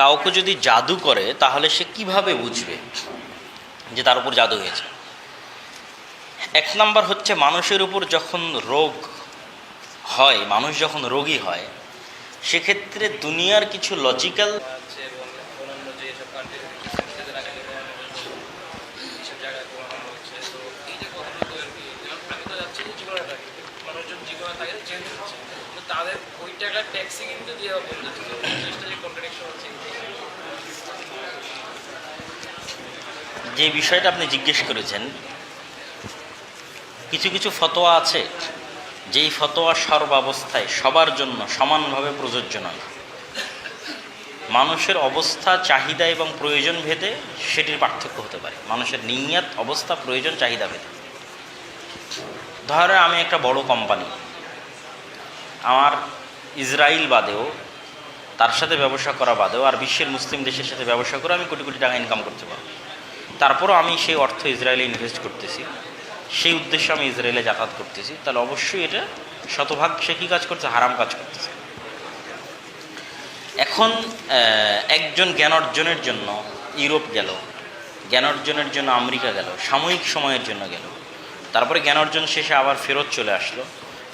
কাউকে যদি জাদু করে, তাহলে সে কীভাবে বুঝবে যে তার উপর জাদু হয়েছে? এক নাম্বার হচ্ছে মানুষের উপর যখন রোগ হয়, মানুষ যখন রোগী হয়, সেক্ষেত্রে দুনিয়ার কিছু লজিক্যাল আছে এবং অন্যান্য যে সব কান্ট্রি সেদের যে বিষয়টা আপনি জিজ্ঞেস করেছেন, কিছু কিছু ফতোয়া আছে, যেই ফতোয়া সর্বাবস্থায় সবার জন্য সমানভাবে প্রযোজ্য নয়। মানুষের অবস্থা, চাহিদা এবং প্রয়োজন ভেদে সেটির পার্থক্য হতে পারে। মানুষের নিয়াত, অবস্থা, প্রয়োজন, চাহিদা ভেদে। ধরো আমি একটা বড় কোম্পানি। আমার ইসরায়েল বাদেও, তার সাথে ব্যবসা করা বাদেও, আর বিশ্বের মুসলিম দেশের সাথে ব্যবসা করে আমি কোটি কোটি টাকা ইনকাম করতে পারব। তারপরও আমি সেই অর্থ ইসরায়েলে ইনভেস্ট করতেছি। সেই উদ্দেশ্যে আমি ইসরায়েলে যাতায়াত করতেছি। তাহলে অবশ্যই এটা শতভাগ সে কী কাজ করছে? হারাম কাজ করতেছে। এখন একজন জ্ঞান অর্জনের জন্য ইউরোপ গেল, জ্ঞান অর্জনের জন্য আমেরিকা গেল, সাময়িক সময়ের জন্য গেল। তারপরে জ্ঞান অর্জন শেষে আবার ফেরত চলে আসলো।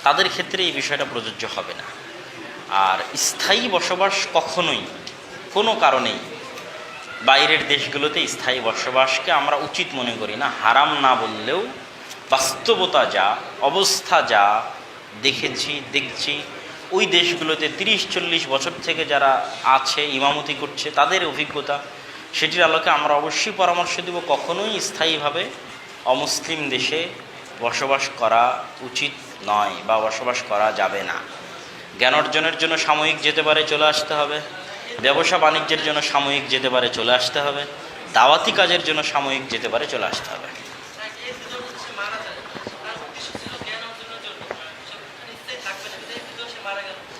তাদের ক্ষেত্রে এই বিষয়টা প্রযোজ্য হবে না। আর স্থায়ী বসবাস কখনোই কোনো কারণেই বাইরের দেশগুলোতে স্থায়ী বসবাসকে আমরা উচিত মনে করি না। হারাম না বললেও বাস্তবতা যা, অবস্থা যা, দেখেছি, দেখছি, ওই দেশগুলোতে তিরিশ, চল্লিশ বছর থেকে যারা আছে, ইমামতি করছে, তাদের অভিজ্ঞতা, সেটির আলোকে আমরা অবশ্যই পরামর্শ দেব কখনোই স্থায়ীভাবে অমুসলিম দেশে বসবাস করা উচিত নয় বা বসবাস করা যাবে না। জ্ঞান অর্জনের জন্য সাময়িক যেতে পারে, চলে আসতে হবে। ব্যবসা বাণিজ্যের জন্য সাময়িক যেতে পারে চলে আসতে হবে। দাওয়াতি কাজের জন্য সাময়িক যেতে পারে চলে আসতে হবে।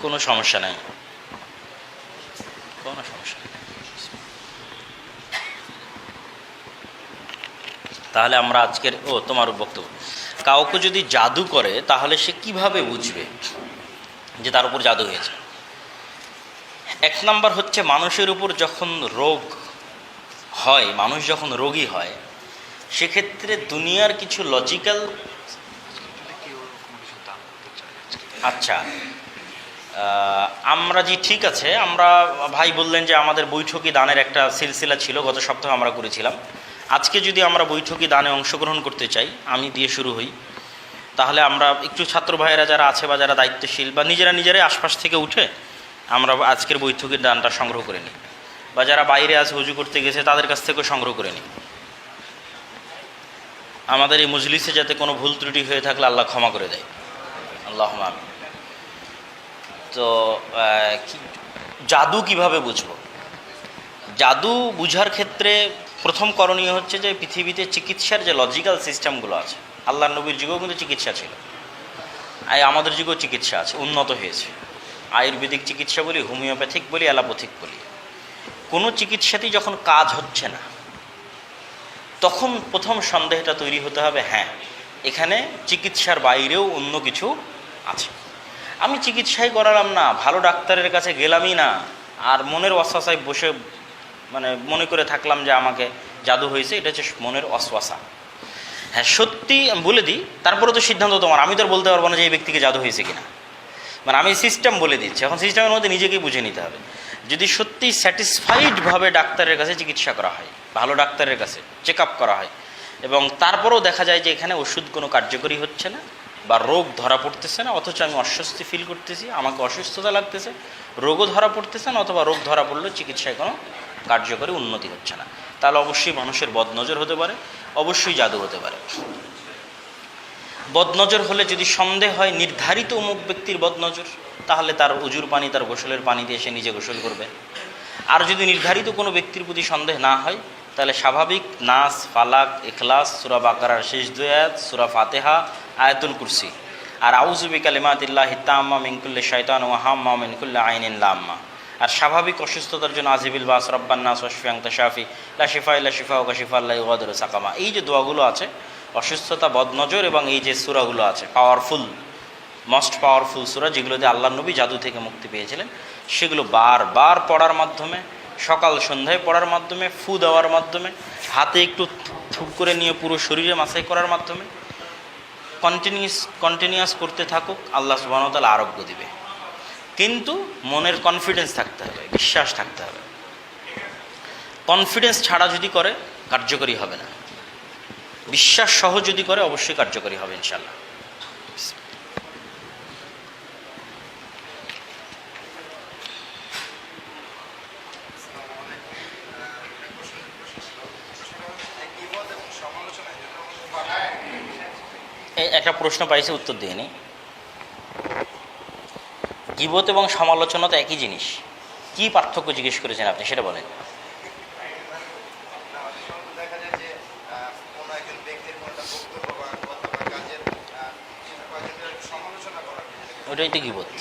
কোনো সমস্যা নেই। কোনো সমস্যা তাহলে আমরা আজকের, ও, তোমার বক্তব্য। কাউকে যদি জাদু করে, তাহলে সে কীভাবে বুঝবে যে তার উপর জাদু হয়েছে? এক নাম্বার হচ্ছে মানুষের উপর যখন রোগ হয়, মানুষ যখন রোগী হয়, সেক্ষেত্রে দুনিয়ার কিছু লজিক্যাল আচ্ছা আমরা জি ঠিক আছে, আমরা ভাই বললেন যে আমাদের বৈঠকি দানের একটা সিলসিলা ছিল, গত সপ্তাহে আমরা করেছিলাম। আজকে যদি আমরা বৈঠকি দানে অংশগ্রহণ করতে চাই, আমি দিয়ে শুরু হই। তাহলে আমরা একটু ছাত্র ভাইয়েরা যারা আছে বা যারা দায়িত্বশীল বা নিজেরা নিজেরাই আশপাশ থেকে উঠে আমরা আজকের বৈঠকের দানটা সংগ্রহ করে নিই। বা যারা বাইরে আছে, হুজু করতে গেছে, তাদের কাছ থেকেও সংগ্রহ করে নিই। আমাদের এই মজলিসে যাতে কোনো ভুল ত্রুটি হয়ে থাকলে আল্লাহ ক্ষমা করে দেয়। আল্লাহ তো জাদু কীভাবে বুঝব? জাদু বুঝার ক্ষেত্রে প্রথম করণীয় হচ্ছে যে, পৃথিবীতে চিকিৎসার যে লজিক্যাল সিস্টেমগুলো আছে আল্লাহ নবীর যুগেও কিন্তু চিকিৎসা ছিল। আমাদের যুগেও চিকিৎসা আছে, উন্নত হয়েছে। আয়ুর্বেদিক চিকিৎসা বলি, হোমিওপ্যাথিক বলি, অ্যালোপ্যাথিক বলি। কোনো চিকিৎসাতেই যখন কাজ হচ্ছে না, তখন প্রথম সন্দেহটা তৈরি হতে হবে হ্যাঁ এখানে চিকিৎসার বাইরেও অন্য কিছু আছে। আমি চিকিৎসাই করালাম না, ভালো ডাক্তারের কাছে গেলামই না, আর মনের অশ্বাসায় বসে মানে মনে করে থাকলাম যে আমাকে জাদু হয়েছে, এটা হচ্ছে মনের অশ্বাসা। হ্যাঁ সত্যি বলে দিই, তারপরে তো সিদ্ধান্ত তোমার, আমি তো বলতে পারব না যে এই ব্যক্তিকে জাদু হয়েছে কিনা। মানে আমি সিস্টেম বলে দিচ্ছি। এখন সিস্টেমের মধ্যে নিজেকেই বুঝে নিতে হবে। যদি সত্যি স্যাটিসফাইডভাবে ডাক্তারের কাছে চিকিৎসা করা হয়, ভালো ডাক্তারের কাছে চেক করা হয়, এবং তারপরেও দেখা যায় যে এখানে ওষুধ কোনো কার্যকরী হচ্ছে না, বা রোগ ধরা পড়তেছে না, অথচ আমি অস্বস্তি ফিল করতেছি, আমাকে অসুস্থতা লাগতেছে, রোগও ধরা পড়তেছে না, অথবা রোগ ধরা পড়লেও চিকিৎসায় কোনো কার্যকরী উন্নতি হচ্ছে না। তাহলে অবশ্যই মানুষের বদনজর হতে পারে, অবশ্যই জাদু হতে পারে। বদনজর হলে যদি সন্দেহ হয়, নির্ধারিত অমুক ব্যক্তির বদনজর, তাহলে তার উজুর পানি, তার গোসলের পানি দিয়ে সে নিজে গোসল করবে। আর যদি নির্ধারিত কোনো ব্যক্তির প্রতি সন্দেহ না হয়, তাহলে স্বাভাবিক নাস, ফালাক এখলাস সুরা বাকারার শেষ দুয়াত সুরা ফাতেহা, আয়াতুল কুরসি। আর আউজুবি কালিমাতিল্লাহ হিতাম্মা মিনকুল্লে শৈতান ওয়াহাম্মা মিনকুল্লে আইনিন লাম্মা। আর স্বাভাবিক অসুস্থতার জন্য আজিবিল বাস রব্বান্না সশফিয়াং তাশাফি লা শিফা ইল্লা শিফা কাশিফা আল্লাহ ওয়াদুর সাকামা। এই যে দোয়াগুলো আছে অসুস্থতা, বদনজর এবং এই যে সুরাগুলো আছে পাওয়ারফুল মোস্ট পাওয়ারফুল সুরা যেগুলোতে আল্লাহ নবী জাদু থেকে মুক্তি পেয়েছিলেন, সেগুলো বারবার পড়ার মাধ্যমে, সকাল সন্ধ্যায় পড়ার মাধ্যমে, ফু দেওয়ার মাধ্যমে, হাতে একটু থুপ করে নিয়ে পুরো শরীরে মাসাই করার মাধ্যমে কন্টিনিউস কন্টিনিউয়াস করতে থাকুক, আল্লাহ সুবাহতাল আরোগ্য দিবে। কিন্তু মনের কনফিডেন্স থাকতে হবে, বিশ্বাস থাকতে হবে। কনফিডেন্স ছাড়া যদি করে, কার্যকরী হবে না। বিশ্বাস সহ যদি করে, অবশ্যই কার্যকরী হবে ইনশাল্লাহ একটা প্রশ্ন পাইছি, উত্তর দিইনি। গিবত এবং সমালোচনা তো একই জিনিস। কি পার্থক্য জিজ্ঞেস করেছেন আপনি? সেটা বলেন দেখা যায় যে আহ, কোনো একজন ব্যক্তির কোনো একটা বক্তব্য বা কথা বা কাজের আহ, সেটা বা যেটা সমালোচনা করা ওটাই তো গিবত।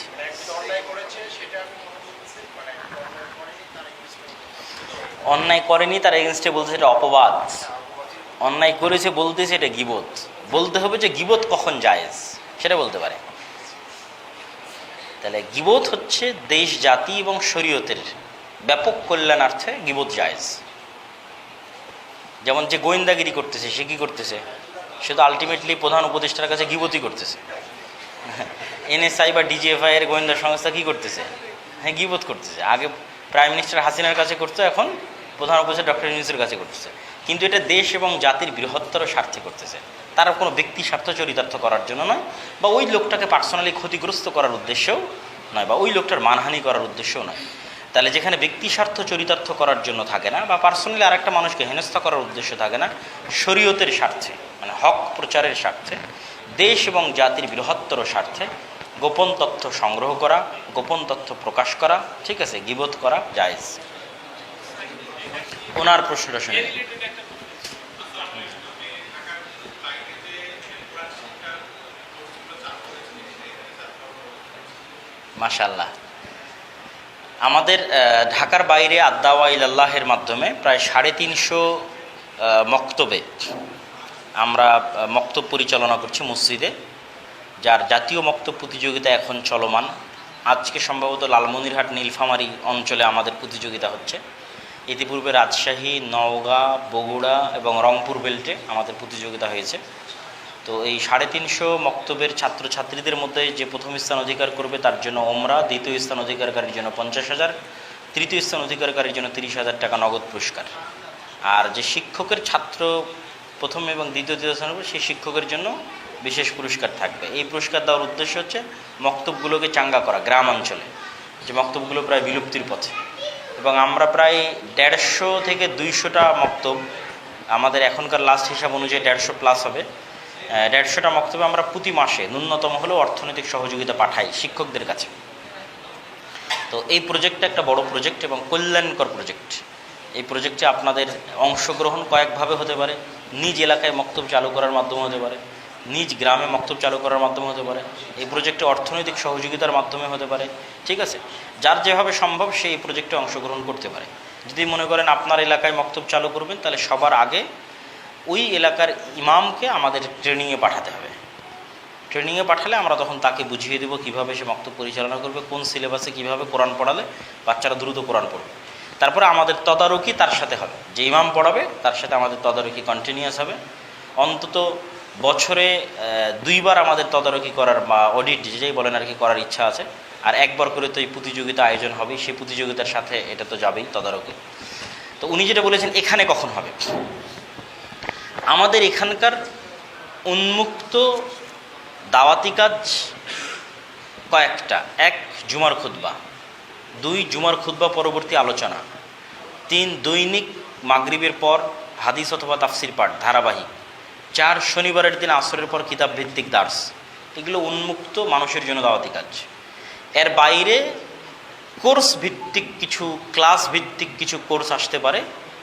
অন্যায় করেনি, তার এগেনস্টে বলছে এটা অপবাদ। অন্যায় করেছে বলতেছে এটা গিবত। বলতে হবে যে গিবত কখন জায়েজ, সেটা বলতে পারে। তাহলে গিবত হচ্ছে দেশ, জাতি এবং শরীয়তের ব্যাপক কল্যাণার্থে গিবত জায়েজ। যেমন যে গোয়েন্দাগিরি করতেছে, সে কি করতেছে? সে তো আলটিমেটলি প্রধান উপদেষ্টার কাছে গিবতই করতেছে। এনএসআই বা ডিজিএফআই এর গোয়েন্দা সংস্থা কি করতেছে? হ্যাঁ গিবত করতেছে? আগে প্রাইম মিনিস্টার হাসিনার কাছে করতো, এখন প্রধান উপদেষ্টা ডক্টর ইউনুসের কাছে করতেছে। কিন্তু এটা দেশ এবং জাতির বৃহত্তর স্বার্থে করতেছে। তারা কোনো ব্যক্তি স্বার্থ চরিতার্থ করার জন্য নয়, বা ওই লোকটাকে পার্সোনালি ক্ষতিগ্রস্ত করার উদ্দেশ্যেও নয়, বা ওই লোকটার মানহানি করার উদ্দেশ্যও নয়। তাহলে যেখানে ব্যক্তি স্বার্থ চরিতার্থ করার জন্য থাকে না, বা পার্সোনালি আরেকটা মানুষকে হেনস্থা করার উদ্দেশ্য থাকে না, শরীয়তের স্বার্থে মানে হক প্রচারের স্বার্থে, দেশ এবং জাতির বৃহত্তর স্বার্থে গোপন তথ্য সংগ্রহ করা, গোপন তথ্য প্রকাশ করা, ঠিক আছে গিবোধ করা জায়েজ। ওনার প্রশ্নটা শুনে। মাশাল্লাহ আমাদের ঢাকার বাইরে আদাওয়া ইল্লাহের মাধ্যমে প্রায় সাড়ে তিনশো মক্তবে আমরা মক্তব পরিচালনা করছি মসজিদে। যার জাতীয় মক্ত প্রতিযোগিতা এখন চলমান। আজকে সম্ভবত লালমনিরহাট, নীলফামারী অঞ্চলে আমাদের প্রতিযোগিতা হচ্ছে। ইতিপূর্বে রাজশাহী, নওগাঁ, বগুড়া এবং রংপুর বেল্টে আমাদের প্রতিযোগিতা হয়েছে। তো এই সাড়ে তিনশো মক্তবের ছাত্রছাত্রীদের মধ্যে যে প্রথম স্থান অধিকার করবে তার জন্য ওমরা, দ্বিতীয় স্থান অধিকারকারীর জন্য পঞ্চাশ হাজার, তৃতীয় স্থান অধিকারকারীর জন্য তিরিশ হাজার টাকা নগদ পুরস্কার। আর যে শিক্ষকের ছাত্র প্রথম এবং দ্বিতীয় তৃতীয় স্থান হবে, সেই শিক্ষকের জন্য বিশেষ পুরস্কার থাকবে। এই পুরস্কার দেওয়ার উদ্দেশ্য হচ্ছে মক্তবগুলোকে চাঙ্গা করা গ্রাম অঞ্চলে যে মক্তবগুলো প্রায় বিলুপ্তির পথে। এবং আমরা প্রায় দেড়শো থেকে দুইশোটা মক্তব, আমাদের এখনকার লাস্ট হিসাব অনুযায়ী দেড়শো প্লাস হবে। দেড়শোটা মক্তবে আমরা প্রতি মাসে ন্যূনতম হলেও অর্থনৈতিক সহযোগিতা পাঠাই শিক্ষকদের কাছে। তো এই প্রজেক্টটা একটা বড় প্রজেক্ট এবং কল্যাণকর প্রজেক্ট এই প্রজেক্টে আপনাদের অংশগ্রহণ কয়েকভাবে হতে পারে, নিজ এলাকায় মক্তব চালু করার মাধ্যমে হতে পারে, নিজ গ্রামে মক্তব চালু করার মাধ্যমে হতে পারে, এই প্রজেক্টে অর্থনৈতিক সহযোগিতার মাধ্যমে হতে পারে, ঠিক আছে? যার যেভাবে সম্ভব সে এই প্রজেক্টে অংশগ্রহণ করতে পারে। যদি মনে করেন আপনার এলাকায় মক্তব চালু করবেন, তাহলে সবার আগে ওই এলাকার ইমামকে আমাদের ট্রেনিংয়ে পাঠাতে হবে। ট্রেনিংয়ে পাঠালে আমরা তখন তাকে বুঝিয়ে দেবো কীভাবে সে মক্তব পরিচালনা করবে, কোন সিলেবাসে কীভাবে কোরআন পড়ালে বাচ্চারা দ্রুত কোরআন পড়বে। তারপরে আমাদের তদারকি তার সাথে হবে। যে ইমাম পড়াবে, তার সাথে আমাদের তদারকি কন্টিনিউয়াস হবে। অন্তত বছরে দুইবার আমাদের তদারকি করার বা অডিট যেটাই বলেন আর কি করার ইচ্ছা আছে। আর একবার করে তো এই প্রতিযোগিতা আয়োজন হবে, সেই প্রতিযোগিতার সাথে এটা তো যাবেই তদারকি। তো উনি যেটা বলেছেন, এখানে কখন হবে? আমাদের এখানকার উন্মুক্ত দাওয়াতি কাজ কয়েকটা। এক জুমার খুতবা। দুই জুমার খুতবা পরবর্তী আলোচনা। তিন, দৈনিক মাগরিবের পর হাদিস অথবা তাফসির পাঠ, ধারাবাহিক। চার, শনিবারের দিন আসরের পর কিতাব ভিত্তিক দার্স। এগুলো উন্মুক্ত মানুষের জন্য দাওয়াতি কাজ। এর বাইরে কোর্স ভিত্তিক কিছু, ক্লাস ভিত্তিক কিছু কোর্স আসতে পারে,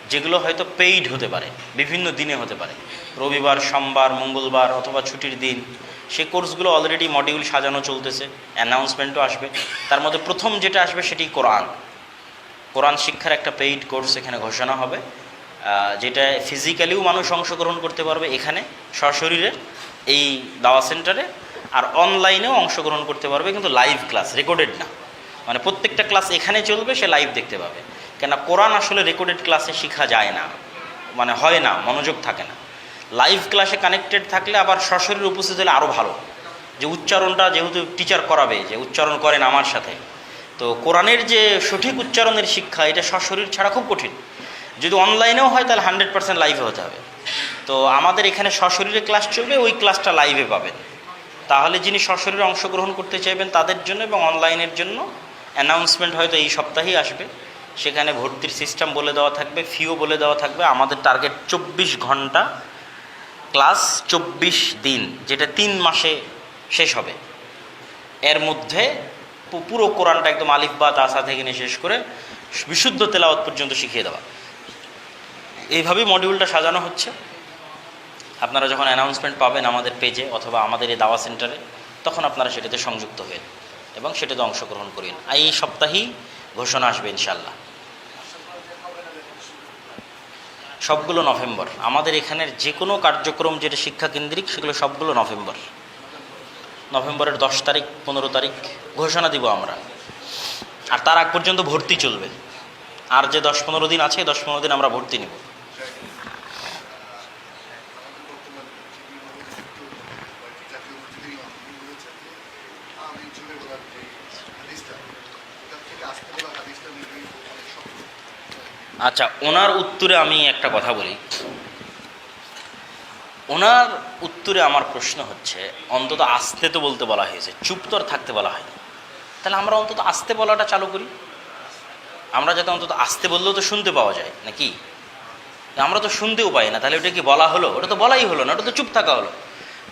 যেগুলো হয়তো পেইড হতে পারে, বিভিন্ন দিনে হতে পারে। রবিবার, সোমবার, মঙ্গলবার অথবা ছুটির দিন সেই কোর্সগুলো অলরেডি মডিউল সাজানো চলতেছে অ্যানাউন্সমেন্টও আসবে। তার মধ্যে প্রথম যেটা আসবে সেটি কোরআন। কোরআন শিক্ষার একটা পেইড কোর্স এখানে ঘোষণা হবে যেটা ফিজিক্যালিও মানুষ অংশগ্রহণ করতে পারবে এখানে, সশরীরে, এই দাওয়া সেন্টারে আর অনলাইনেও অংশগ্রহণ করতে পারবে, কিন্তু লাইভ ক্লাস রেকর্ডেড না। মানে প্রত্যেকটা ক্লাস এখানে চলবে, সে লাইভ দেখতে পাবে। কেন কোরআন আসলে রেকর্ডেড ক্লাসে শেখা যায় না। মানে হয় না, মনোযোগ থাকে না। লাইভ ক্লাসে কানেক্টেড থাকলে আবার সশরীর উপস্থিত হলে আরও ভালো। যে উচ্চারণটা যেহেতু টিচার করাবে, যে উচ্চারণ করেন আমার সাথে। তো কোরআনের যে সঠিক উচ্চারণের শিক্ষা, এটা সশরীর ছাড়া খুব কঠিন। যদি অনলাইনেও হয় তাহলে হান্ড্রেড পার্সেন্ট লাইভে হতে হবে। তো আমাদের এখানে সশরীরে ক্লাস চলবে, ওই ক্লাসটা লাইভে পাবেন। তাহলে যিনি সশরীরে অংশগ্রহণ করতে চাইবেন তাদের জন্য এবং অনলাইনের জন্য অ্যানাউন্সমেন্ট হয়তো এই সপ্তাহেই আসবে। সেখানে ভর্তির সিস্টেম বলে দেওয়া থাকবে ফিও বলে দেওয়া থাকবে। আমাদের টার্গেট চব্বিশ ঘণ্টা ক্লাস চব্বিশ দিন, যেটা তিন মাসে শেষ হবে। এর মধ্যে পুরো কোরআনটা একদম আলিফ বা তাসা থেকে নিয়ে শেষ করে বিশুদ্ধ তেলাওয়াত পর্যন্ত শিখিয়ে দেওয়া। এইভাবেই মডিউলটা সাজানো হচ্ছে। আপনারা যখন অ্যানাউন্সমেন্ট পাবেন আমাদের পেজে অথবা আমাদের এই দাওয়া সেন্টারে তখন আপনারা সেটাতে সংযুক্ত হবেন এবং সেটাতে অংশগ্রহণ করেন এই সপ্তাহেই ঘোষণা আসবে ইনশাল্লাহ সবগুলো নভেম্বর। আমাদের এখানের যে কোনো কার্যক্রম যেটা শিক্ষাকেন্দ্রিক সেগুলো সবগুলো নভেম্বর। নভেম্বরের দশ তারিখ, পনেরো তারিখ ঘোষণা দিব আমরা। আর তার আগ পর্যন্ত ভর্তি চলবে। আর যে দশ পনেরো দিন আছে, দশ পনেরো দিন আমরা ভর্তি নিব। আচ্ছা ওনার উত্তরে আমি একটা কথা বলি। ওনার উত্তরে আমার প্রশ্ন হচ্ছে, অন্তত আসতে তো বলতে বলা হয়েছে, চুপ তো আর থাকতে বলা হয়নি। তাহলে আমরা অন্তত আসতে বলাটা চালু করি? আমরা যাতে অন্তত আসতে বললেও তো শুনতে পাওয়া যায়, নাকি? আমরা তো শুনতেও পাই না, তাহলে ওটা কি বলা হলো? ওটা তো বলাই হলো না, ওটা তো চুপ থাকা হলো।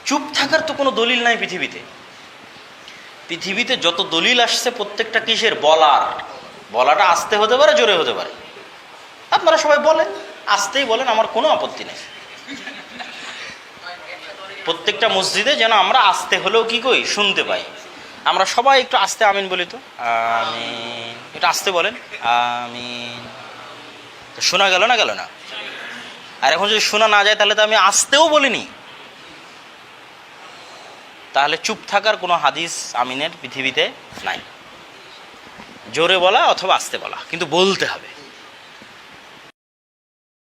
চুপ থাকার তো কোনো দলিল নাই পৃথিবীতে। পৃথিবীতে যত দলিল আসছে, প্রত্যেকটা কিসের? বলার। বলাটা আসতে হতে পারে, জোরে হতে পারে। আপনারা সবাই বলেন, আসতেই বলেন, আমার কোনো আপত্তি নেই। প্রত্যেকটা মসজিদে যেন আমরা আসতে হলেও কি কই শুনতে পাই। আমরা সবাই একটু আস্তে আমিন বলি তো? আমিন। একটু আসতে বলেন। আমিন। শোনা গেল না গেল না? আর এখন যদি শোনা না যায়, তাহলে তো আমি আসতেও বলিনি। তাহলে চুপ থাকার কোনো হাদিস আমিনের পৃথিবীতে নাই। জোরে বলা অথবা আসতে বলা, কিন্তু বলতে হবে।